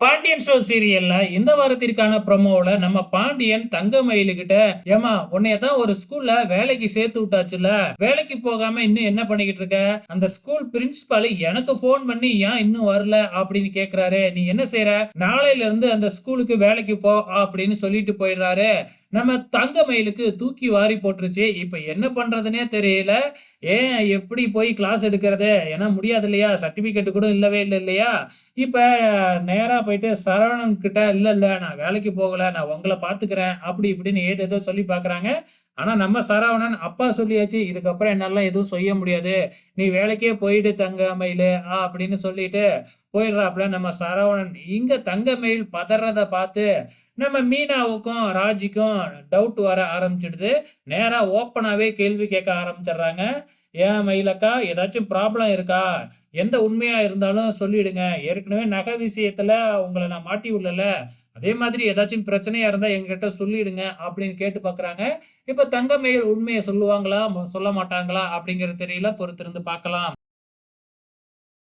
Pandian show சீரியல்ல இந்த வாரத்திற்கான ப்ரோமோல நம்ம பாண்டியன் தங்க மயிலுகிட்ட ஏமா உன்னைய தான் ஒரு ஸ்கூல்ல வேலைக்கு சேர்த்து விட்டாச்சுல வேலைக்கு போகாம இன்னும் என்ன பண்ணிக்கிட்டு இருக்க? அந்த ஸ்கூல் பிரின்சிபால் எனக்கு ஃபோன் பண்ணி ஏன் இன்னும் வரல? அப்படின்னு கேக்குறாரு. நீ என்ன செய்யற நாளையில இருந்து அந்த ஸ்கூலுக்கு வேலைக்கு போ அப்படின்னு சொல்லிட்டு போயிடுறாரு. நம்ம தங்கமயிலுக்கு தூக்கி வாரி போட்டுருச்சு. இப்போ என்ன பண்ணுறதுனே தெரியல. ஏன் எப்படி போய் கிளாஸ் எடுக்கிறது? ஏன்னா முடியாது இல்லையா? சர்டிஃபிகேட் கூட இல்லவே இல்லை இல்லையா? இப்போ நேராக போயிட்டு சரவணன் கிட்ட இல்லை இல்லை நான் வேலைக்கு போகலை. நான் உங்களை பார்த்துக்கிறேன். அப்படி இப்படின்னு ஏதேதோ சொல்லி பார்க்குறாங்க. ஆனால் நம்ம சரவணன் அப்பா சொல்லியாச்சு இதுக்கப்புறம் என்னெல்லாம் எதுவும் செய்ய முடியாது. நீ வேலைக்கே போயிடு தங்கமயிலு ஆ அப்படின்னு சொல்லிட்டு போயிடுறாப்புல நம்ம சரவணன். இங்க தங்கமயில் பதறத பார்த்து நம்ம மீனாவுக்கும் ராஜிக்கும் டவுட் வர ஆரம்பிச்சிடுது. நேராக ஓப்பனாகவே கேள்வி கேட்க ஆரம்பிச்சிடுறாங்க. ஏன் மயிலக்கா ஏதாச்சும் ப்ராப்ளம் இருக்கா? எந்த உண்மையாக இருந்தாலும் சொல்லிடுங்க. ஏற்கனவே நகை விஷயத்தில் உங்களை நான் மாட்டி விடல. அதே மாதிரி ஏதாச்சும் பிரச்சனையா இருந்தா எங்ககிட்ட சொல்லிடுங்க அப்படின்னு கேட்டு பாக்குறாங்க. இப்ப தங்கமயில் உண்மையை சொல்லுவாங்களா? சொல்ல மாட்டாங்களா? அப்படிங்கறது தெரியல பொறுத்திருந்து பார்க்கலாம்.